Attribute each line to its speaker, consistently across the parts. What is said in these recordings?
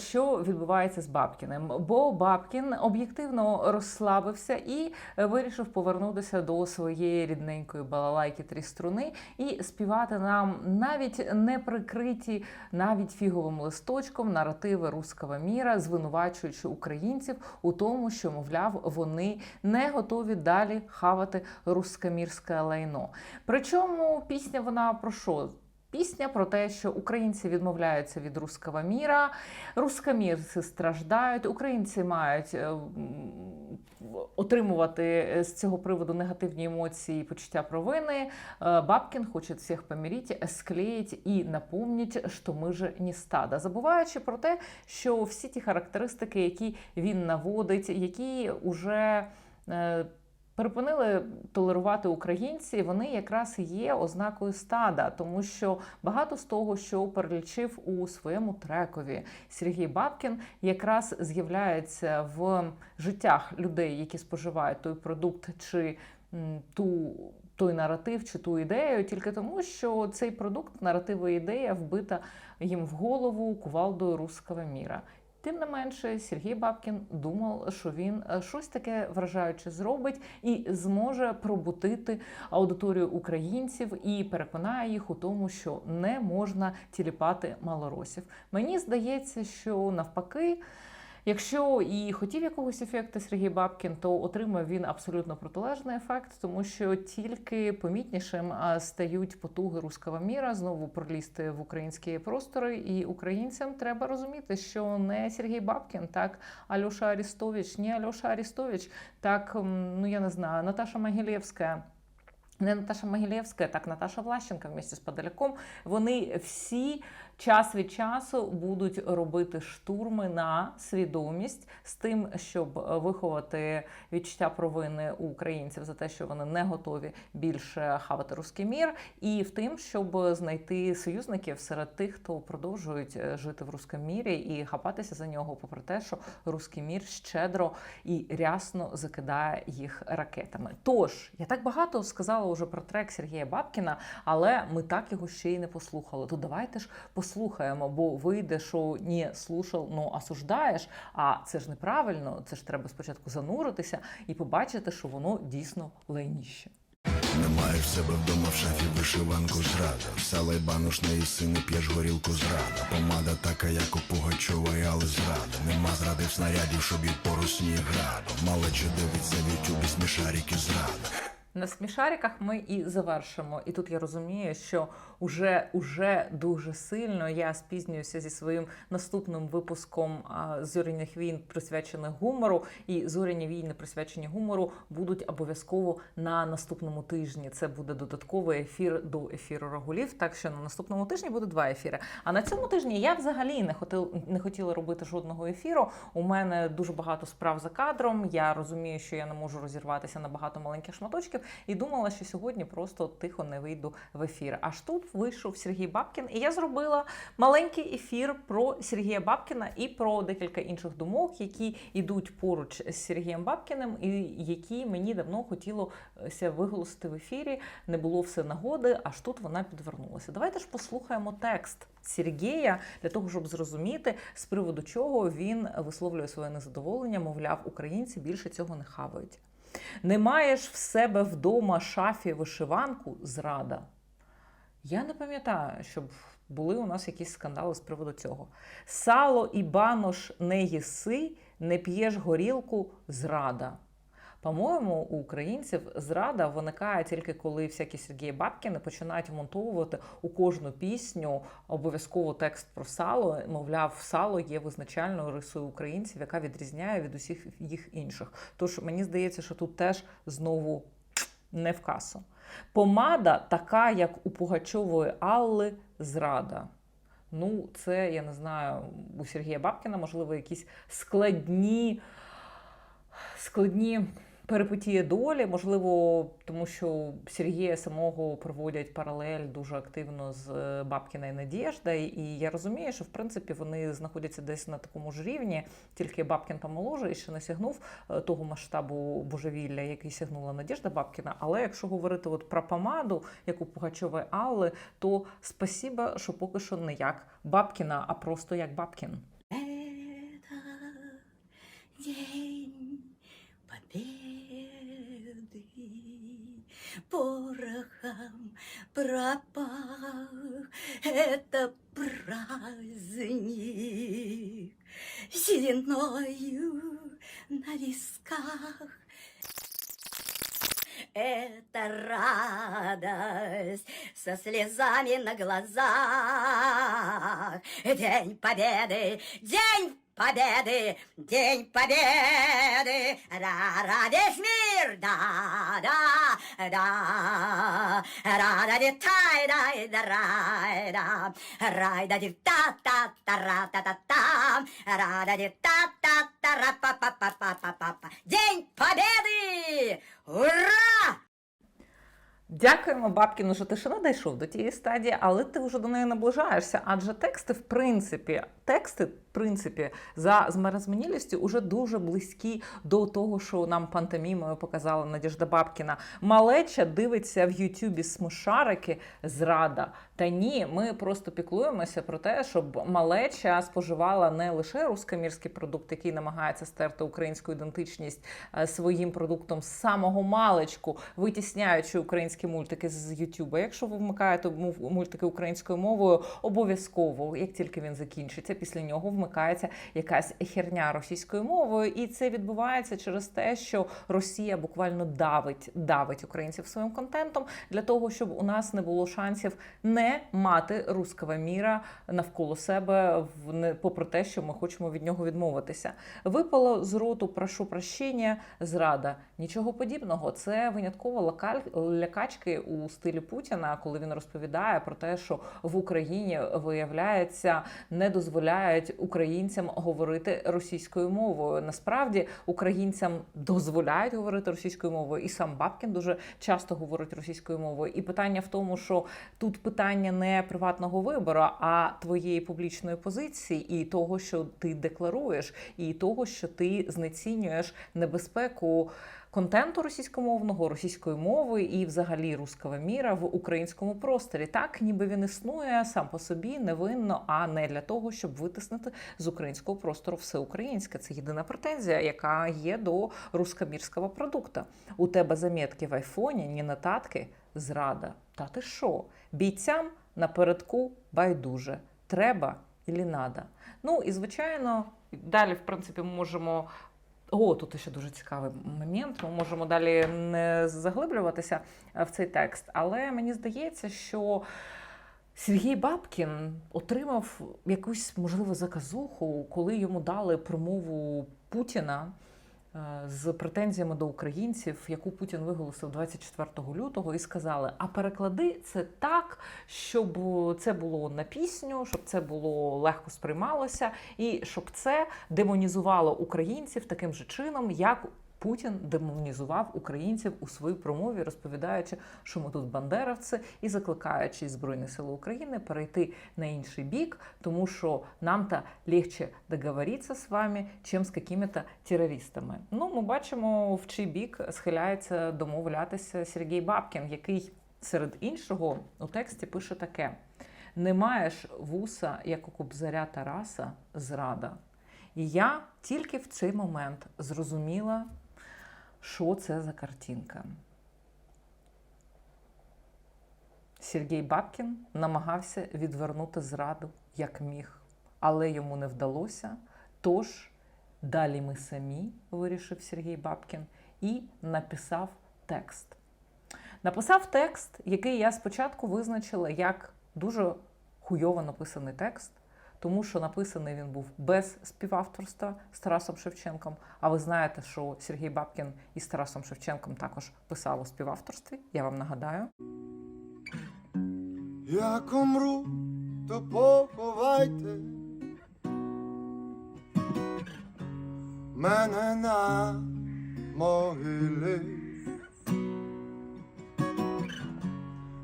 Speaker 1: що відбувається з Бабкіним, бо Бабкін об'єктивно розслабився і вирішив повернутися до своєї рідненької балалайки три струни і співати нам навіть не прикриті навіть фіговим листочком наративи руского міра, звинувачуючи українців у тому, що мовляв вони не готові далі хавати рускомірське лайно. Причому пісня вона про що? Пісня про те, що українці відмовляються від руского міра, рускомірці страждають, українці мають е, отримувати з цього приводу негативні емоції почуття провини. Е, Бабкін хоче всіх помирити, склеїть і напомнить, що ми же не стадо, забуваючи про те, що всі ті характеристики, які він наводить, які уже е, Припинили толерувати українці, вони якраз є ознакою стада, тому що багато з того, що перелічив у своєму трекові Сергій Бабкін, якраз з'являється в життях людей, які споживають той продукт чи ту. Той наратив чи ту ідею, тільки тому, що цей продукт, наратива ідея вбита їм в голову кувалдою руского міра. Тим не менше, Сергій Бабкін думав, що він е, щось таке вражаюче зробить і зможе пробутити аудиторію українців і переконає їх у тому, що не можна тіліпати малоросів. Мені здається, що навпаки. Якщо і хотів якогось ефекту Сергій Бабкін, то отримав він абсолютно протилежний ефект, тому що тільки помітнішим стають потуги руского міра знову пролізти в українські простори, і українцям треба розуміти, що не Сергій Бабкін, так Альоша Арістович, не Альоша Арістович, так ну я не знаю, Наташа Могилєвська. Не Наташа Могилєвська, так Наташа Влащенка вместе з Подоляком. Вони всі час від часу будуть робити штурми на свідомість з тим, щоб виховати відчуття провини у українців за те, що вони не готові більше хавати руський мір, і в тим, щоб знайти союзників серед тих, хто продовжують е, жити в руському мірі і хапатися за нього, попри те, що руський мір щедро і рясно закидає їх ракетами. Тож я так багато сказала уже про трек Сергія Бабкіна, але ми так його ще й не послухали. То давайте ж послухаємо, бо вийде, що не слушав, ну осуждаєш. А це ж неправильно. Це ж треба спочатку зануритися і побачити, що воно дійсно лайніще.
Speaker 2: Немає в себе вдома в шафі вишиванку зрада Сала й банош не їси, п'єш горілку зрада Помада така, як у Пугачової, але зрада Нема зради в снарядів, щоб їх порусні градом Малече дивиться в ютюбі смішарики зрада
Speaker 1: На смішариках ми і завершимо. І тут я розумію, що уже, уже дуже сильно я спізнююся зі своїм наступним випуском зоряних війн, присвячених гумору. І зоряні війни, присвячені гумору, будуть обов'язково на наступному тижні. Це буде додатковий ефір до ефіру Рагулів. Так що на наступному тижні буде два ефіри. А на цьому тижні я взагалі не хотіла, не хотіла робити жодного ефіру. У мене дуже багато справ за кадром. Я розумію, що я не можу розірватися на багато маленьких шматочків, і думала, що сьогодні просто тихо не вийду в ефір. Аж тут вийшов Сергій Бабкін, і я зробила маленький ефір про Сергія Бабкіна і про декілька інших думок, які йдуть поруч з Сергієм Бабкіним, і які мені давно хотілося виголосити в ефірі. Не було все нагоди, аж тут вона підвернулася. Давайте ж послухаємо текст. Сергія для того, щоб зрозуміти, з приводу чого він висловлює своє незадоволення, мовляв, українці більше цього не хавають. Не маєш в себе вдома шафі вишиванку зрада. Я не пам'ятаю, щоб були у нас якісь скандали з приводу цього. Сало і банош не їси, не п'єш горілку зрада. По-моєму, у українців зрада виникає тільки коли всякі Сергії Бабкіни починають вмонтовувати у кожну пісню обов'язково текст про сало. Мовляв, сало є визначальною рисою українців, яка відрізняє від усіх їх інших. Тож мені здається, що тут теж знову не в касу. Помада така, як у Пугачової Алли, зрада. Ну, це я не знаю, у Сергія Бабкіна, можливо, якісь складні, складні перипетії долі, можливо, тому що Сергія самого проводять паралель дуже активно з е, Бабкіна і Надєжда. І я розумію, що в принципі вони знаходяться десь на такому ж рівні, тільки Бабкін помоложе і ще не сягнув е, того масштабу божевілля, який сягнула Надєжда Бабкіна. Але якщо говорити от про помаду, як у Пугачової Алли, то спасіба, що поки що не як Бабкіна, а просто як Бабкін.
Speaker 3: Пропах, это праздник сединою на висках. Это радость со слезами на глазах. День Победы, День Победы, День Победы. Ра-ра, весь мир, да-да, да. Ра-да-ди-тай-дай, да-рай-да. Рай-да-ди-та-та-та-ра-та-та-там. Ра-да-ди-та-та-та-ра-па-па-па-па-па-па. День Победы! Ура!
Speaker 1: Дякуємо, Бабкіну, що ти ще не дійшов до тієї стадії, але ти вже до неї наближаєшся. Адже тексти, в принципі, тексти, в принципі, за змарозмінілістю вже дуже близькі до того, що нам пантомімою показала Надіжда Бабкіна. Малеча дивиться в Ютубі смушарики зрада. Та ні, ми просто піклуємося про те, щоб малеча споживала не лише рускомірський продукт, який намагається стерти українську ідентичність е, своїм продуктом з самого маличку, витісняючи українські мультики з Ютуба. Якщо ви вмикаєте мультики українською мовою, обов'язково, як тільки він закінчиться, після нього вмикається якась херня російською мовою, і це відбувається через те, що Росія буквально давить, давить українців своїм контентом для того, щоб у нас не було шансів не мати руского міра навколо себе, в не попри те, що ми хочемо від нього відмовитися. Випало з роту прошу прощення, зрада. Нічого подібного. Це винятково лякачки у стилі Путіна, коли він розповідає про те, що в Україні виявляється не дозволяють українцям говорити російською мовою. Насправді українцям дозволяють говорити російською мовою, і сам Бабкін дуже часто говорить російською мовою. І питання в тому, що тут питання не приватного вибору, а твоєї публічної позиції і того, що ти декларуєш, і того, що ти знецінюєш небезпеку. Контенту російськомовного, російської мови і взагалі руского міра в українському просторі, так ніби він існує сам по собі невинно, а не для того, щоб витиснути з українського простору все українське. Це єдина претензія, яка є до рускомірського продукту. У тебе замітки в айфоні, ні нотатки, зрада. Та ти що? Бійцям напередку байдуже. Треба і надо. Ну і звичайно, далі, в принципі, ми можемо. О, тут ще дуже цікавий момент. Ми можемо далі не заглиблюватися е, в цей текст, але мені здається, що Сергій Бабкін отримав якусь можливо заказуху, коли йому дали промову Путіна з претензіями до українців, яку Путін виголосив 24 лютого, і сказали: а переклади це так, щоб це було на пісню, щоб це було легко сприймалося, і щоб це демонізувало українців таким же чином, як. Путін демонізував українців у своїй промові, розповідаючи, що ми тут бандеровці, і закликаючи Збройні Сили України перейти на інший бік, тому що нам то легче договоритися з вами, чим з якими-то терористами. Ну, ми бачимо, в чий бік схиляється домовлятися Сергій Бабкін, який серед іншого у тексті пише таке: не маєш вуса, як у кобзаря Тараса, зрада. І я тільки в цей момент зрозуміла, що це за картинка. Сергій Бабкін намагався відвернути зраду як міг, але йому не вдалося. Тож далі ми самі, вирішив Сергій Бабкін, і написав текст. Написав текст, який я спочатку визначила як дуже хуйово написаний текст, тому що написаний він був без співавторства з Тарасом Шевченком. А ви знаєте, що Сергій Бабкін із Тарасом Шевченком також писав у співавторстві. Я вам нагадаю.
Speaker 4: Як умру, то поховайте мене на могилі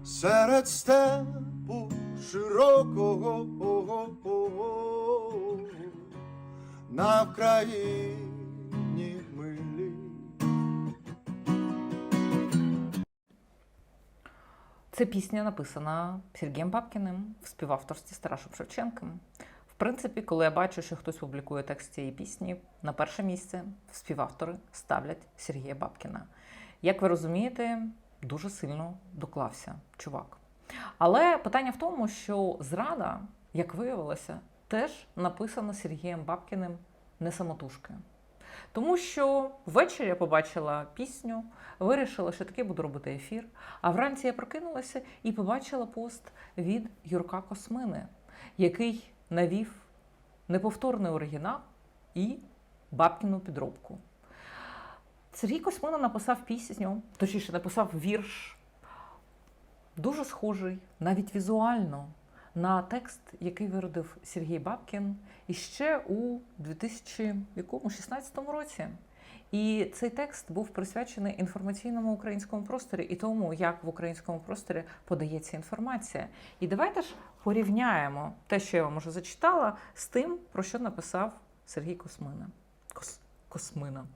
Speaker 4: серед степу широкого на Вкраїні милі.
Speaker 1: Це пісня написана Сергієм Бабкіним в співавторстві з Шевченком. В принципі, коли я бачу, що хтось публікує текст цієї пісні, на перше місце співавтори ставлять Сергія Бабкіна. Як ви розумієте, дуже сильно доклався чувак. Але питання в тому, що зрада, як виявилося, теж написана Сергієм Бабкіним не самотужки. Тому що ввечері я побачила пісню, вирішила, що таки буду робити ефір. А вранці я прокинулася і побачила пост від Юрка Космини, який навів неповторний оригінал і Бабкіну підробку. Сергій Космина написав пісню, точніше, написав вірш, дуже схожий, навіть візуально, на текст, який виродив Сергій Бабкін іще у 2016 році. І цей текст був присвячений інформаційному українському просторі і тому, як в українському просторі подається інформація. І давайте ж порівняємо те, що я вам уже зачитала, з тим, про що написав Сергій Космина. Кос... Космина.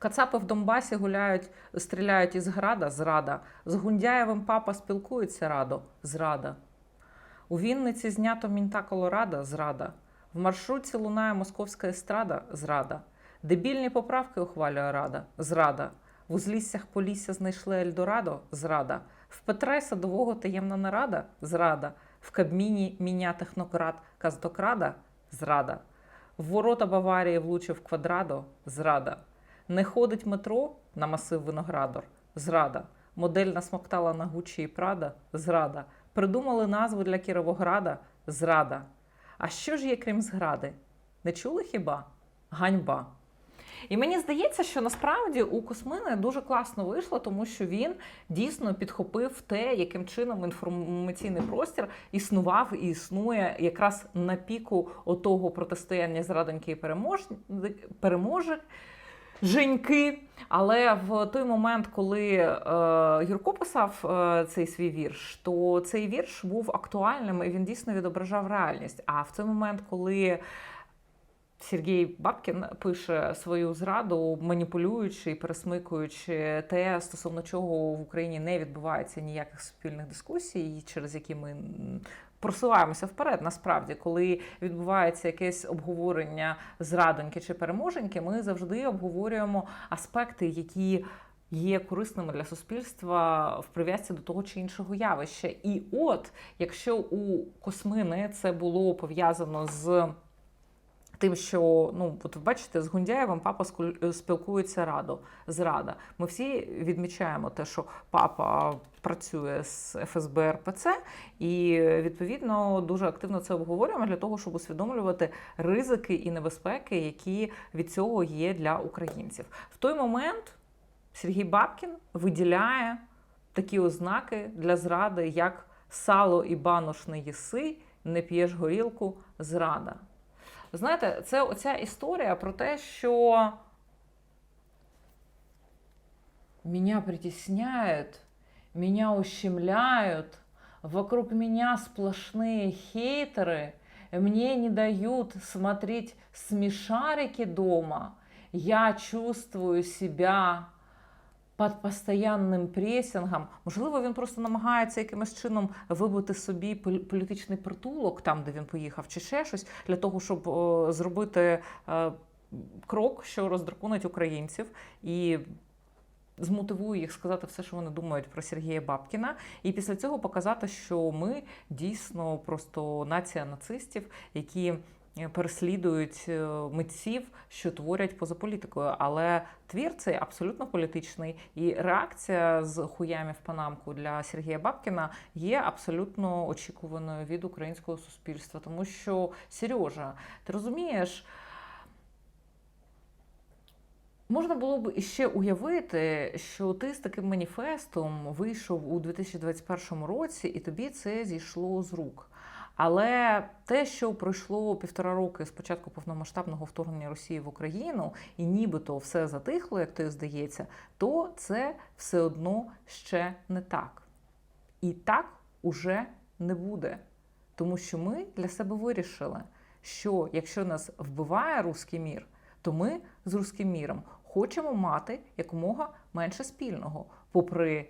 Speaker 1: Кацапи в Донбасі гуляють, стріляють із града зрада. З Гундяєвим папа спілкується радо зрада. У Вінниці знято мінта Колорадо зрада. В маршрутці лунає московська естрада зрада. Дебільні поправки ухвалює рада зрада. В узліссях Полісся знайшли Ельдорадо зрада. В Петра й садового таємна нарада зрада. В Кабміні міня технократ Каздокрада зрада. В ворота Баварії влучив квадрадо зрада. Не ходить метро на масив Виноградар зрада. Модель насмоктала на Гуччі і Прада зрада. Придумали назву для Кіровограда зрада. А що ж є крім згради? Не чули хіба? Ганьба. І мені здається, що насправді у Космини дуже класно вийшло, тому що він дійсно підхопив те, яким чином інформаційний простір існував і існує якраз на піку отого протистояння зрадоньки і перемож... Женьки, але в той момент, коли е, Юрко писав е, цей свій вірш, то цей вірш був актуальним і він дійсно відображав реальність. А в той момент, коли Сергій Бабкін пише свою зраду, маніпулюючи і пересмикуючи те, стосовно чого в Україні не відбувається ніяких суспільних дискусій, через які ми просуваємося вперед. Насправді, коли відбувається якесь обговорення зрадоньки чи переможеньки, ми завжди обговорюємо аспекти, які є корисними для суспільства в прив'язці до того чи іншого явища. І от, якщо у Космини це було пов'язано з Тим, що ну от ви бачите, з Гундяєвим папа скуль- спілкується радо зрада. Ми всі відмічаємо те, що папа працює з ФСБ РПЦ, і відповідно дуже активно це обговорюємо для того, щоб усвідомлювати ризики і небезпеки, які від цього є для українців. В той момент Сергій Бабкін виділяє такі ознаки для зради, як сало і банош не їси, не п'єш горілку, зрада. Знаєте, це оця історія про те, що меня притесняют, меня ущемляют, вокруг меня сплошные хейтеры, мне не дают смотреть смешарики дома, я чувствую себя під постоянним пресінгом. Можливо, він просто намагається якимось чином вибити собі пол- політичний притулок там, де він поїхав, чи ще щось для того, щоб о, зробити е, крок, що роздраконить українців і. Змотивує їх сказати все, що вони думають про Сергія Бабкіна, і після цього показати, що ми дійсно просто нація нацистів, які переслідують е, митців, що творять поза політикою. Але твір цей абсолютно політичний, і реакція з хуями в панамку для Сергія Бабкіна є абсолютно очікуваною від українського суспільства, тому що Сережа, ти розумієш. Можна було б іще уявити, що ти з таким маніфестом вийшов у 2021 році, і тобі це зійшло з рук. Але те, що пройшло півтора роки з початку повномасштабного вторгнення Росії в Україну, і нібито все затихло, як тобі здається, то це все одно ще не так. І так уже не буде. Тому що ми для себе вирішили, що якщо нас вбиває руський мір, то ми з руським міром хочемо мати якомога менше спільного, попри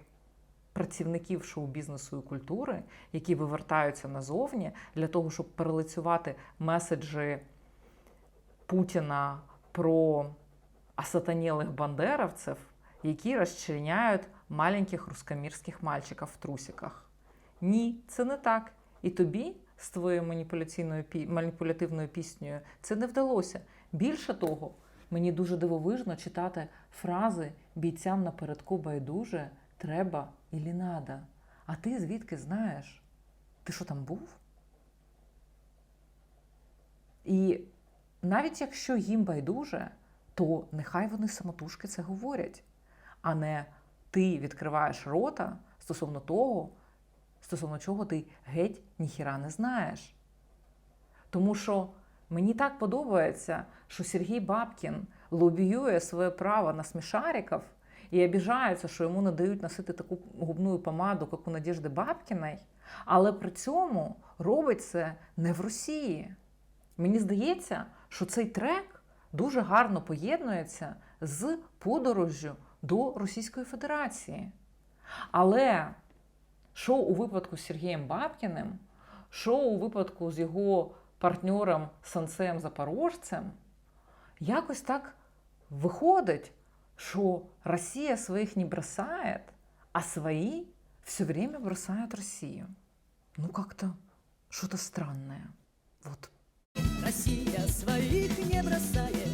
Speaker 1: працівників шоу-бізнесу і культури, які вивертаються назовні для того, щоб перелицювати меседжі Путіна про осатанілих бандеровців, які розчленяють маленьких рускомірських мальчиків в трусиках. Ні, це не так. І тобі з твоєю маніпуляційною маніпулятивною піснею це не вдалося. Більше того, мені дуже дивовижно читати фрази бійцям напередку байдуже треба і надо. А ти звідки знаєш? Ти що там був? І навіть якщо їм байдуже, то нехай вони самотужки це говорять, а не ти відкриваєш рота стосовно того, стосовно чого ти геть ніхіра не знаєш. Тому що мені так подобається, що Сергій Бабкін лобіює своє право на смішариків і обіжається, що йому не дають носити таку губну помаду, як у Надежди Бабкіної, але при цьому робить це не в Росії. Мені здається, що цей трек дуже гарно поєднується з подорожжю до Російської Федерації. Але що у випадку з Сергієм Бабкіним, що у випадку з його партнером Сансеєм Запорожцем, якось так виходить, що Росія своїх не бросає, а свої все время бросают Россию. Ну, как-то что-то странное. Вот.
Speaker 5: Россия своих не бросает,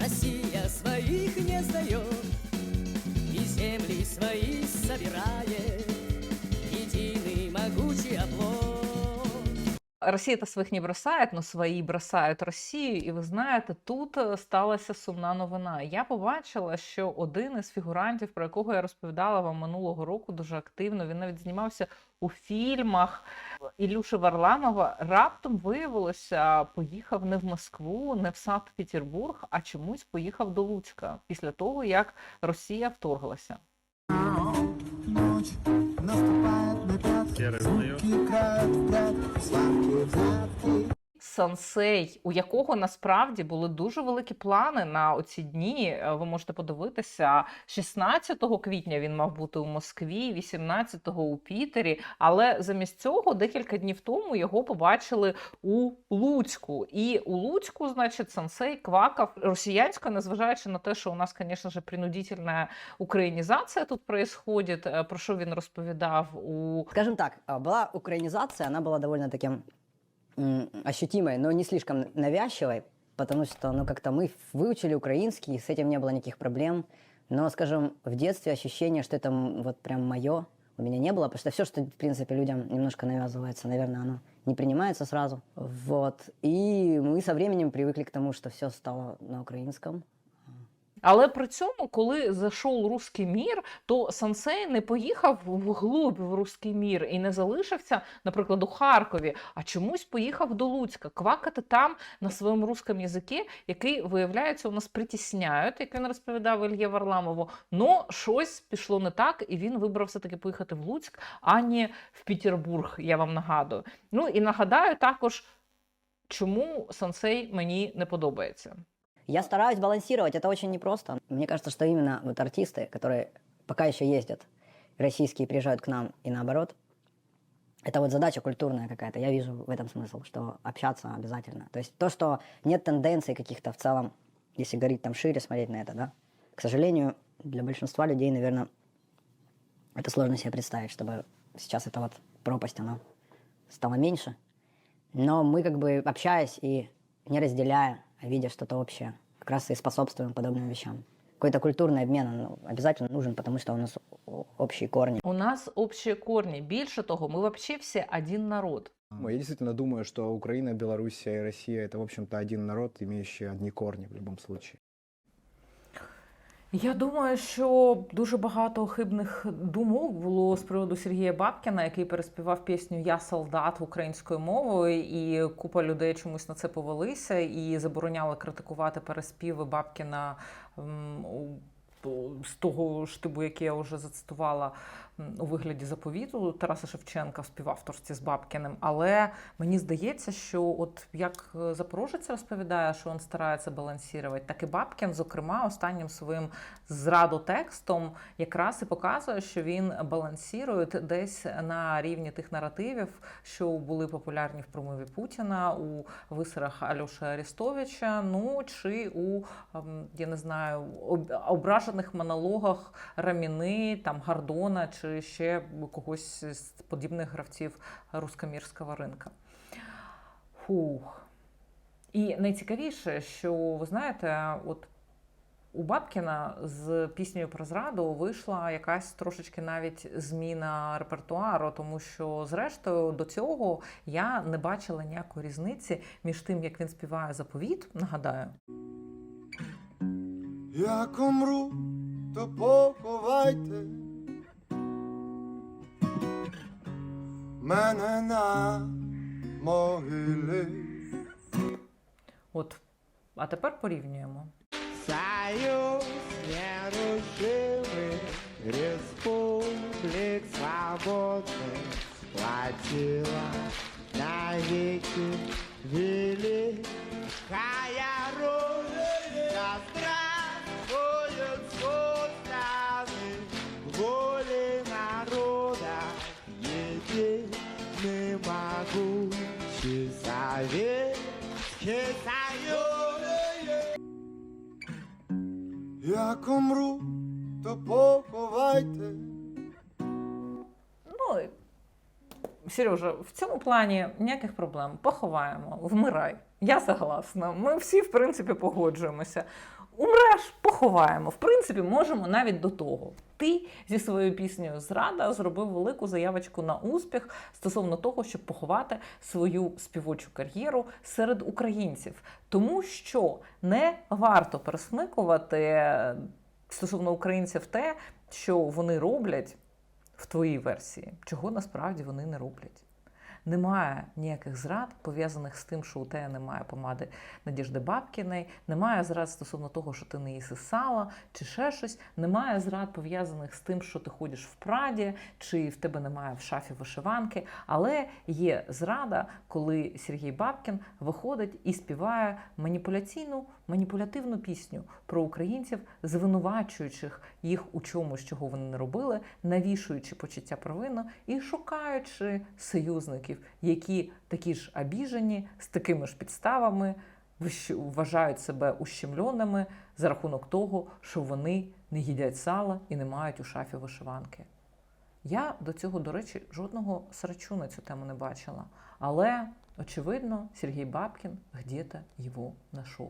Speaker 5: Россия своих не сдает, И земли свои собирает, Единый могучий оплот.
Speaker 1: Росія-то своїх не бросає, але свої бросають Росію. І ви знаєте, тут е, сталася сумна новина. Я побачила, що один із фігурантів, про якого я розповідала вам минулого року, дуже активно. Він навіть знімався у фільмах Ілюши Варламова. Раптом виявилося, поїхав не в Москву, не в Санкт-Петербург, а чомусь поїхав до Луцька після того, як Росія вторглася.
Speaker 4: Ночь наступает
Speaker 1: Сансей, у якого насправді були дуже великі плани на оці дні. Е, Ви можете подивитися, 16 квітня він мав бути у Москві, 18-го у Пітері. Але замість цього декілька днів тому його побачили у Луцьку. І у Луцьку, значить, Сансей квакав росіянською, незважаючи на те, що у нас, звісно ж, принудительна українізація тут происходит, е, про що він розповідав у
Speaker 6: Скажем так, а, была украинизация, она была довольно таким ощутимой, но не слишком навязчивой, потому что, ну, как-то мы выучили украинский, с этим не было никаких проблем. Но, скажем, в детстве ощущение, что это вот прям мое, у меня не было, потому что все, что, в принципе, людям немножко навязывается, наверное, оно не принимается сразу. Вот. И мы со временем привыкли к тому, что все стало на украинском.
Speaker 1: Але при цьому, коли зайшов руський мір, то Сансей не поїхав вглуб в руський мір і не залишився, наприклад, у Харкові, а чомусь поїхав до Луцька, квакати там на своєму русскому язикі, який, виявляється, у нас притісняють, як він розповідав Ільє Варламову. Но щось пішло не так, і він вибрав все-таки поїхати в Луцьк, а не в Петербург, я вам нагадую. Ну і нагадаю також, чому Сансей мені не подобається.
Speaker 6: Я стараюсь балансировать, это очень непросто. Мне кажется, что именно вот артисты, которые пока еще ездят, российские приезжают к нам и наоборот, это вот задача культурная какая-то. Я вижу в этом смысл, что общаться обязательно. То есть то, что нет тенденций каких-то в целом, если говорить там шире, смотреть на это, да, к сожалению, для большинства людей, наверное, это сложно себе представить, чтобы сейчас эта вот пропасть, она стала меньше. Но мы как бы общаясь и не разделяя, видя что-то общее, как раз и способствуем подобным вещам. Какой-то культурный обмен он ну, обязательно нужен, потому что у нас о- общие корни.
Speaker 1: У нас общие корни. Більше того, ми вообще все один народ.
Speaker 7: Ну, Я действительно думаю, что Украина, Белоруссия и Россия это, в общем-то, один народ, имеющий одни корни в любом случае.
Speaker 1: Я думаю, що дуже багато хибних думок було з приводу Сергія Бабкіна, який переспівав пісню Я солдат українською мовою, і купа людей чомусь на це повелися і забороняли критикувати переспіви Бабкіна з того штибу, який я вже зацитувала у вигляді заповіту Тараса Шевченка в співавторстві з Бабкіним. Але мені здається, що от як е, Запорожець розповідає, що він старається балансувати, так і Бабкін, зокрема, останнім своїм зрадотекстом якраз і показує, що він балансірує десь на рівні тих наративів, що були популярні в промові Путіна у висерах Альоши Арестовича, ну чи у ем, я не знаю об- ображених монологах Раміни, там Гардона чи ще когось з подібних гравців рускомірського ринка. Фух. І найцікавіше, що ви знаєте, от у Бабкіна з піснею про зраду вийшла якась трошечки навіть зміна репертуару, тому що, зрештою, до цього я не бачила ніякої різниці між тим, як він співає заповіт, нагадаю,
Speaker 4: Як умру, то поховайте мене на могилі.
Speaker 1: от, а тепер порівнюємо.
Speaker 4: Союз нерушимых республик свободных Хватило навеки великая Союз як умру, то поховайте.
Speaker 1: Ну, Сережа, в цьому плані ніяких проблем. Поховаємо, вмирай. Я согласна. Ми всі, в принципі, погоджуємося. Умреш, поховаємо. В принципі, можемо навіть до того. Ти зі своєю піснею Зрада зробив велику заявочку на успіх стосовно того, щоб поховати свою співочу кар'єру серед українців. Тому що не варто пересмикувати е, стосовно українців те, що вони роблять в твоїй версії, чого насправді вони не роблять. Немає ніяких зрад пов'язаних з тим, що у тебе немає помади Надіжди Бабкіної, немає зрад стосовно того, що ти не їси сала чи ще щось. Немає зрад пов'язаних з тим, що ти ходиш в Праді, чи в тебе немає в шафі вишиванки. Але є зрада, коли Сергій Бабкін виходить і співає маніпуляційну, маніпулятивну пісню про українців, звинувачуючих їх у чомусь, чого вони не робили, навішуючи почуття провини і шукаючи союзників, які такі ж обіжені, з такими ж підставами, вважають себе ущемленими за рахунок того, що вони не їдять сала і не мають у шафі вишиванки. Я до цього, до речі, жодного срачу на цю тему не бачила. Але, очевидно, Сергій Бабкін где-то його знайшов.